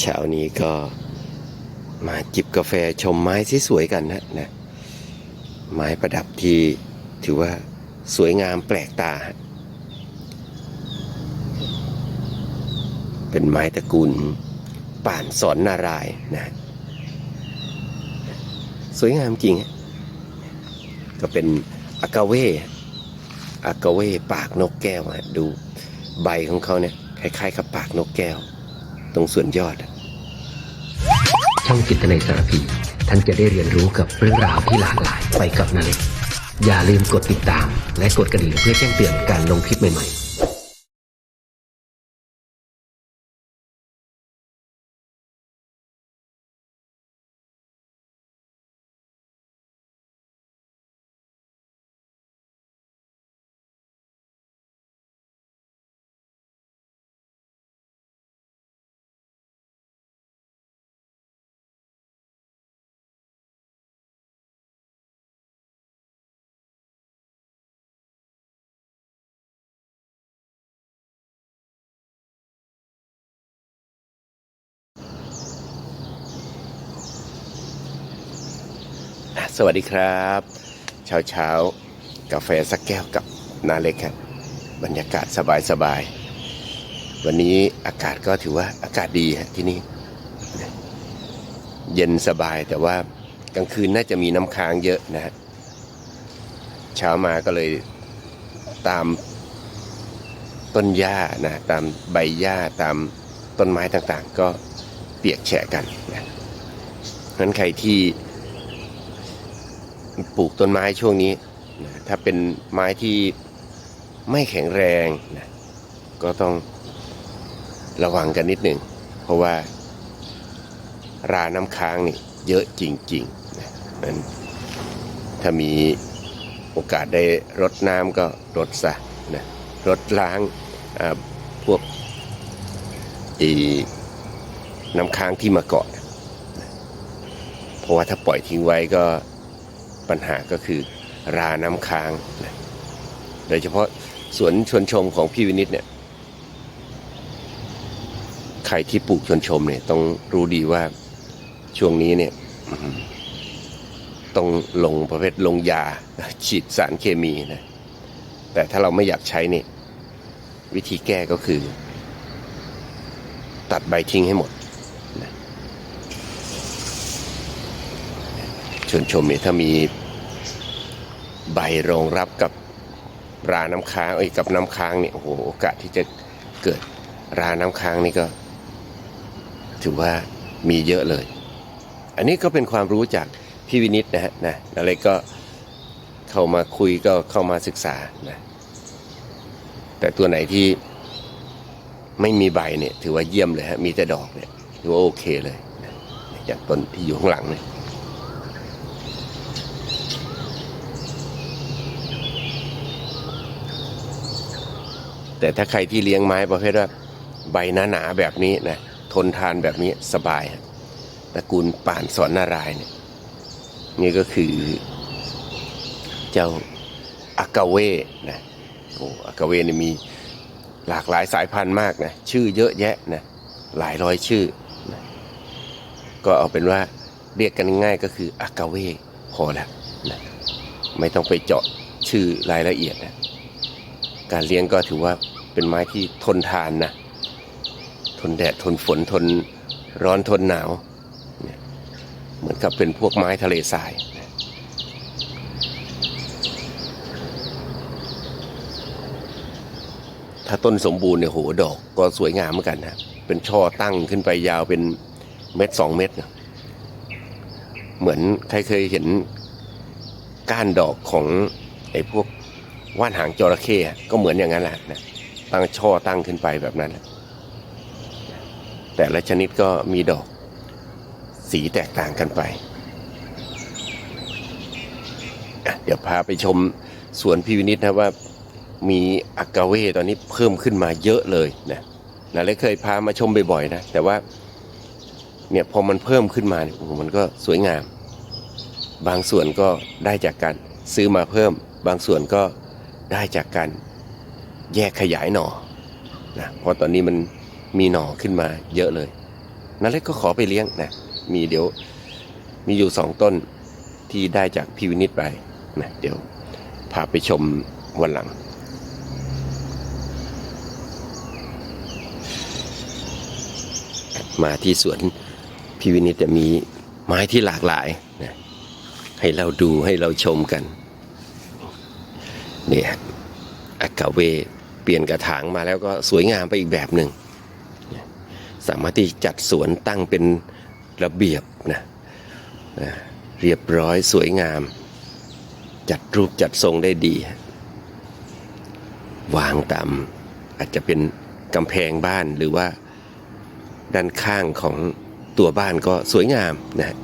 เช้านี้ก็มาจิบกาแฟชมไม้ที่สวยกันนะนะ ไม้ประดับที่ถือว่าสวยงามแปลกตา เป็นไม้ตระกูลป่านสอนนารายนะ สวยงามจริง ก็เป็นอากาเวอากาเวปากนกแก้วดูใบของเขาเนี่ยคล้ายๆกับปากนกแก้ว ตรงส่วนยอด ช่องจิตในสารพี ท่านจะได้เรียนรู้กับเรื่องราวที่หลากหลายไปกับนาเล็กอย่าลืมกดติดตาม และกดกระดิ่งเพื่อแจ้งเตือนการลงคลิปใหม่ๆ สวัสดีครับ เช้าเช้ากาแฟสักแก้วกับนาเล็กครับ บรรยากาศสบายสบาย วันนี้อากาศก็ถือว่าอากาศดีฮะที่นี่ เย็นสบายแต่ว่ากลางคืนน่าจะมีน้ำค้างเยอะนะฮะ เช้ามาก็เลยตามต้นหญ้านะตามใบหญ้าตามต้นไม้ต่างๆ ก็เปียกแฉะกันนะเพราะฉะนั้นใครที่ ปลูกต้นไม้ช่วงนี้นะถ้าเป็นไม้ที่ไม่แข็งแรงนะก็ต้องระวังกันนิดหนึ่ง เพราะว่าราน้ำค้างนี่เยอะจริงๆนะนั้นถ้ามีโอกาสได้รดน้ำก็รดซะนะรดล้างพวกอีน้ำค้างที่มาเกาะเพราะว่าถ้าปล่อยทิ้งไว้ก็ ปัญหาก็คือราน้ำค้างนะโดยเฉพาะสวนชวนชมของพี่วินิตเนี่ยใครที่ปลูกชวนชมเนี่ยต้องรู้ดีว่าช่วงนี้เนี่ยต้องลงประเภทลงยาฉีดสารเคมีนะแต่ถ้าเราไม่อยากใช้เนี่ยวิธีแก้ก็คือ ตัดใบทิ้งให้หมดชวนชมเนี่ยถ้ามี ใบรองรับกับราน้ำค้างเอ้ยกับน้ำค้างเนี่ยโอ้โหโอกาสที่จะเกิดราน้ำค้างนี่ก็ ถือว่ามีเยอะเลย อันนี้ก็เป็นความรู้จากพี่วินิตนะฮะนะอะไรก็เข้ามาคุยก็เข้ามาศึกษานะแต่ตัวไหนที่ไม่มีใบเนี่ย ถือว่าเยี่ยมเลยฮะมีแต่ดอกเนี่ยถือว่าโอเคเลยนะอย่างต้นที่อยู่ข้างหลังเนี่ย แต่ถ้าใครที่เลี้ยงไม้ประเภทว่าใบหนาๆแบบนี้นะทนทานแบบนี้สบายตระกูลป่านสอนนารายเนี่ยนี่ก็คือ เจ้าอากาเวนะโอ้อากาเวนี่มีหลากหลายสายพันธุ์มากนะชื่อเยอะแยะนะหลายร้อยชื่อนะก็เอาเป็นว่าเรียกกันง่ายก็คืออากาเวพอแล้วนะไม่ต้องไปเจาะชื่อรายละเอียดนะ การเลี้ยงก็ถือว่าเป็นไม้ที่ทนทานนะทนแดดทนฝนทนร้อนทนหนาว เหมือนกับเป็นพวกไม้ทะเลทรายถ้าต้นสมบูรณ์เนี่ยโหดอกก็สวยงามเหมือนกันนะเป็นช่อตั้งขึ้นไปยาวเป็นเม็ดสองเม็ดนะเหมือนใครเคยเห็นก้านดอกของไอ้พวก ว่านหางจระเข้ก็เหมือนอย่างนั้นแหละนะตั้งช่อตั้งขึ้นไปแบบนั้นแหละแต่ละชนิดก็มีดอกสีแตกต่างกันไป เดี๋ยวพาไปชมสวนพีวินิตนะว่ามีอากาเวตอนนี้เพิ่มขึ้นมาเยอะเลยนะนาเล็กเคยพามาชมบ่อยๆนะ แต่ว่าเนี่ยพอมันเพิ่มขึ้นมาเนี่ยโอ้มันก็สวยงาม บางส่วนก็ได้จากการซื้อมาเพิ่ม บางส่วนก็ ได้จากการแยกขยายหน่อนะเพราะตอนนี้มันมีหน่อขึ้นมาเยอะเลยนั่นเล็กก็ขอไปเลี้ยงนะมีเดี๋ยวมีอยู่สองต้นที่ได้จากพี่วินิตไปนะเดี๋ยวพาไปชมวันหลัง มาที่สวนพี่วินิตจะมีไม้ที่หลากหลายนะให้เราดูให้เราชมกัน เนี่ยอากาเวเปลี่ยนกระถางมาแล้วก็สวยงามไปอีกแบบหนึ่งสามารถที่จัดสวนตั้งเป็นระเบียบนะนะเรียบร้อยสวยงาม จัดรูปจัดทรงได้ดี วางตามอาจจะเป็นกำแพงบ้านหรือว่าด้านข้างของตัวบ้านก็สวยงามนะฮะ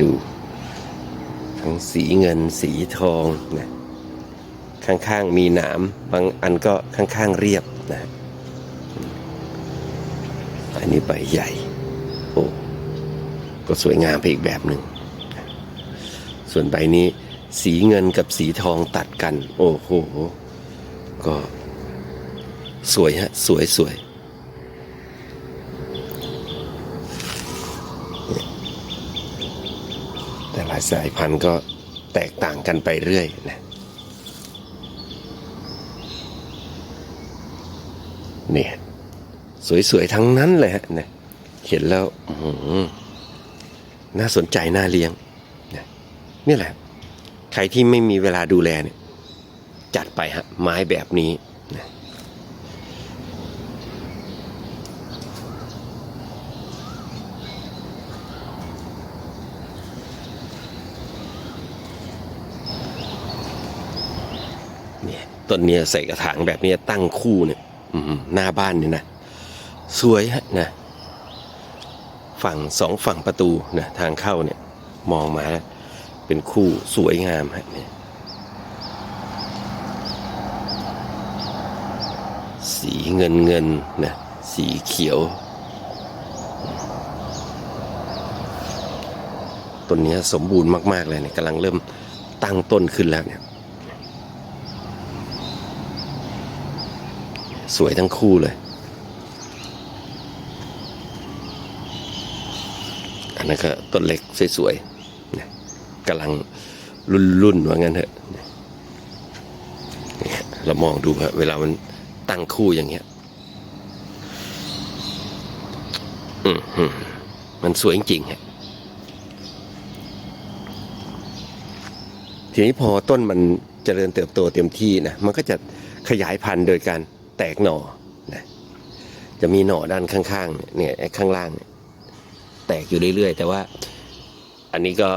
ดู ทั้งสีเงินสีทองนะข้างๆมีหนามบางอันก็ข้างๆเรียบนะฮะอันนี้ใบใหญ่โอ้ก็สวยงามไปอีกแบบหนึ่งส่วนใบนี้สีเงินกับสีทองตัดกัน โอ้โห ก็สวยฮะ สวยสวย แต่ละสายพันธุ์ก็แตกต่างกันไปเรื่อยนะเนี่ยสวยๆทั้งนั้นเลยฮะนะเห็นแล้วน่าสนใจน่าเลี้ยงนะนี่แหละ ใครที่ไม่มีเวลาดูแลเนี่ย จัดไปฮะไม้แบบนี้นะ ต้นเนี้ยใส่กระถางแบบเนี้ยตั้งคู่เนี่ยหน้าบ้านเนี่ยนะ สวยฮะนะ ฝั่งสองฝั่งประตูนะทางเข้าเนี่ย มองมาเป็นคู่สวยงามฮะเนี่ยสีเงินเงินนะสีเขียว ต้นนี้สมบูรณ์มาก ๆ เลยเนี่ยกำลังเริ่มตั้งต้นขึ้นแล้วเนี่ย สวยทั้งคู่เลย อันนั้นก็ต้นเล็กสวยๆกำลังรุ่นๆว่างั้นเถอะเรามองดูฮะเวลามันตั้งคู่อย่างเงี้ยมันสวยจริงฮะทีนี้พอต้นมันเจริญเติบโตเต็มที่นะ มันก็จะขยายพันธุ์โดยการ แตกหน่อนะจะมีหน่อด้านข้างๆเนี่ยข้างล่างแตกอยู่เรื่อยๆ แต่ว่าอันนี้ก็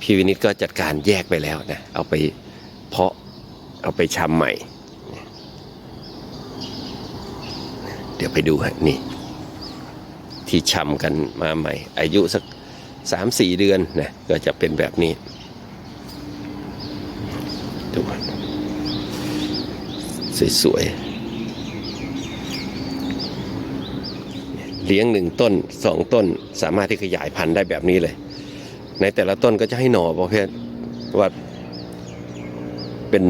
พี่วินิตก็จัดการแยกไปแล้วนะเอาไปเพาะเอาไปชำใหม่ เดี๋ยวไปดูฮะนี่ ที่ชำกันมาใหม่ อายุสักสามสี่เดือนนะก็จะเป็นแบบนี้ดู สวยๆ เลี้ยงหนึ่งต้นสองต้นสามารถที่ขยายพันธุ์ได้แบบนี้เลย ในแต่ละต้นก็จะให้หน่อประเภทว่าเป็น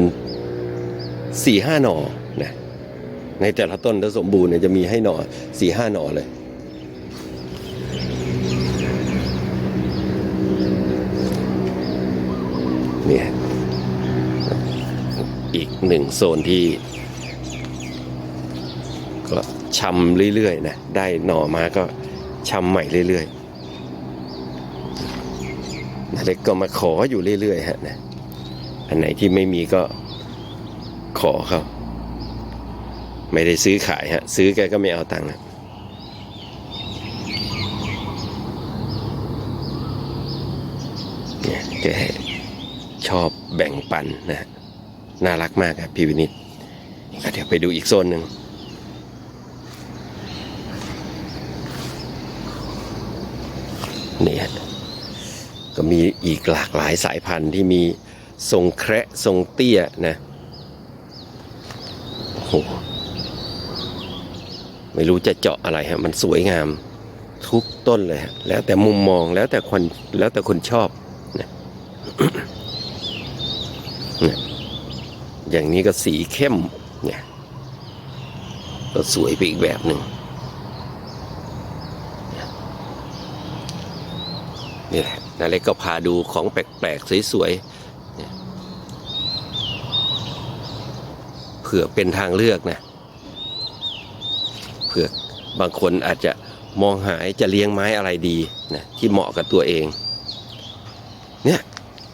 สี่ห้าหน่อนะในแต่ละต้นถ้าสมบูรณ์เนี่ยจะมีให้หน่อสี่ห้าหน่อเลยเนี่ยอีกหนึ่งโซนที่ ก็ชำเรื่อยๆนะได้หน่อมาก็ชำใหม่เรื่อยๆนาเล็กก็มาขออยู่เรื่อยๆฮะนะอันไหนที่ไม่มีก็ขอเขาไม่ได้ซื้อขายฮะซื้อแกก็ไม่เอาตังค์ฮะเนี่ยแกชอบแบ่งปันนะน่ารักมากครับพี่วินิตเดี๋ยวไปดูอีกโซนหนึ่ง นี่ยก็มีอีกหลากหลายสายพันธุ์ที่มีทรงแคระทรงเตี้ยนะโอ้โหไม่รู้จะเจาะอะไรฮะ มันสวยงามทุกต้นเลยฮะ แล้วแต่มุมมองแล้วแต่คนแล้วแต่คนชอบนะอย่างนี้ก็สีเข้มเนี่ยก็สวยไปอีกแบบหนึ่ง นี่แหละนาเล็กก็พาดูของแปลกๆสวยๆเผื่อเป็นทางเลือกนะเผื่อบางคนอาจจะมองหาจะเลี้ยงไม้อะไรดีนะที่เหมาะกับตัวเอง เนี่ย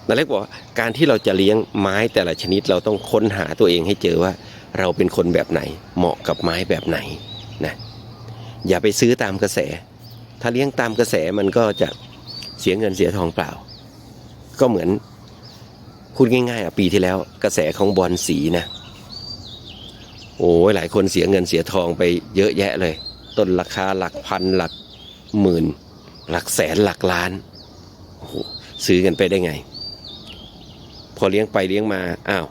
นาเล็กบอกว่าการที่เราจะเลี้ยงไม้แต่ละชนิดเราต้องค้นหาตัวเองให้เจอว่า เราเป็นคนแบบไหนเหมาะกับไม้แบบไหนนะอย่าไปซื้อตามกระแส ถ้าเลี้ยงตามกระแสมันก็จะ เสียเงินเสียทองเปล่า ก็เหมือนพูดง่ายๆอะปีที่แล้ว กระแสของบอลสีนะโอ้ยหลายคนเสียเงินเสียทองไปเยอะแยะเลย ต้นราคาหลักพันหลักหมื่น หลักแสนหลักล้านโอ้โหซื้อกันไปได้ไง พอเลี้ยงไปเลี้ยงมาอ้าว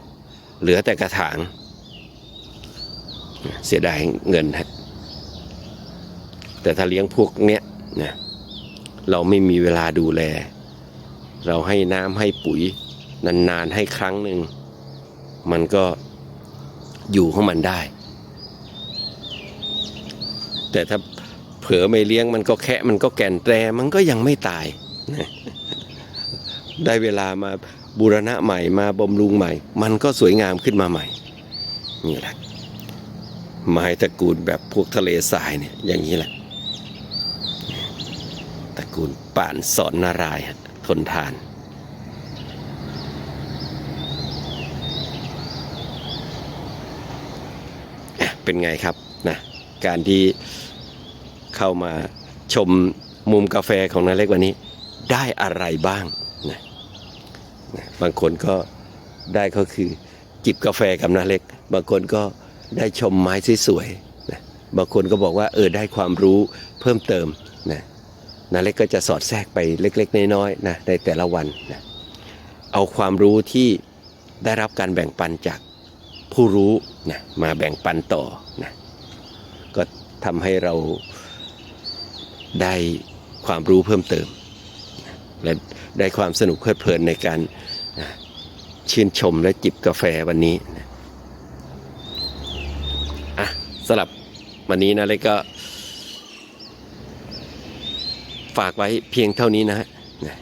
เหลือแต่กระถาง เสียดายเงินฮะแต่ถ้าเลี้ยงพวกเนี้ยนะ เราไม่มีเวลาดูแล เราให้น้ำให้ปุ๋ย นานๆให้ครั้งหนึ่ง มันก็อยู่ของมันได้ แต่ถ้าเผลอไม่เลี้ยงมันก็แคะมันก็แก่นแต่มันก็ยังไม่ตาย ได้เวลามาบูรณะใหม่มาบำรุงใหม่ มันก็สวยงามขึ้นมาใหม่ นี่แหละไม้ตระกูลแบบพวกทะเลทรายเนี่ยอย่างนี้แหละ กูลป่านสอนนารายทนทาน เป็นไงครับนะการที่เข้ามาชมมุมกาแฟของนาเล็กวันนี้ ได้อะไรบ้างนะบางคนก็ได้ก็คือจิบกาแฟกับนาเล็ก บางคนก็ได้ชมไม้สวยๆนะบางคนก็บอกว่าเออได้ความรู้เพิ่มเติมนะ นาเล็กก็จะสอดแทรกไปเล็กๆน้อยๆนะในแต่ละวันนะเอาความรู้ที่ได้รับการแบ่งปันจากผู้รู้นะมาแบ่งปันต่อนะก็ทำให้เราได้ความรู้เพิ่มเติมนะและได้ความสนุกเพลิดเพลินในการนะชื่นชมและจิบกาแฟวันนี้นะอะสำหรับวันนี้นะเลยก็ ฝากไว้เพียงเท่านี้นะฮะนะ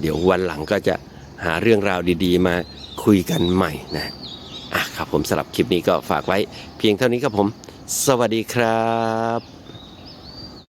เดี๋ยววันหลังก็จะหาเรื่องราวดีๆ มาคุยกันใหม่นะอะครับผมสำหรับคลิปนี้ก็ฝากไว้เพียงเท่านี้ครับผม สวัสดีครับ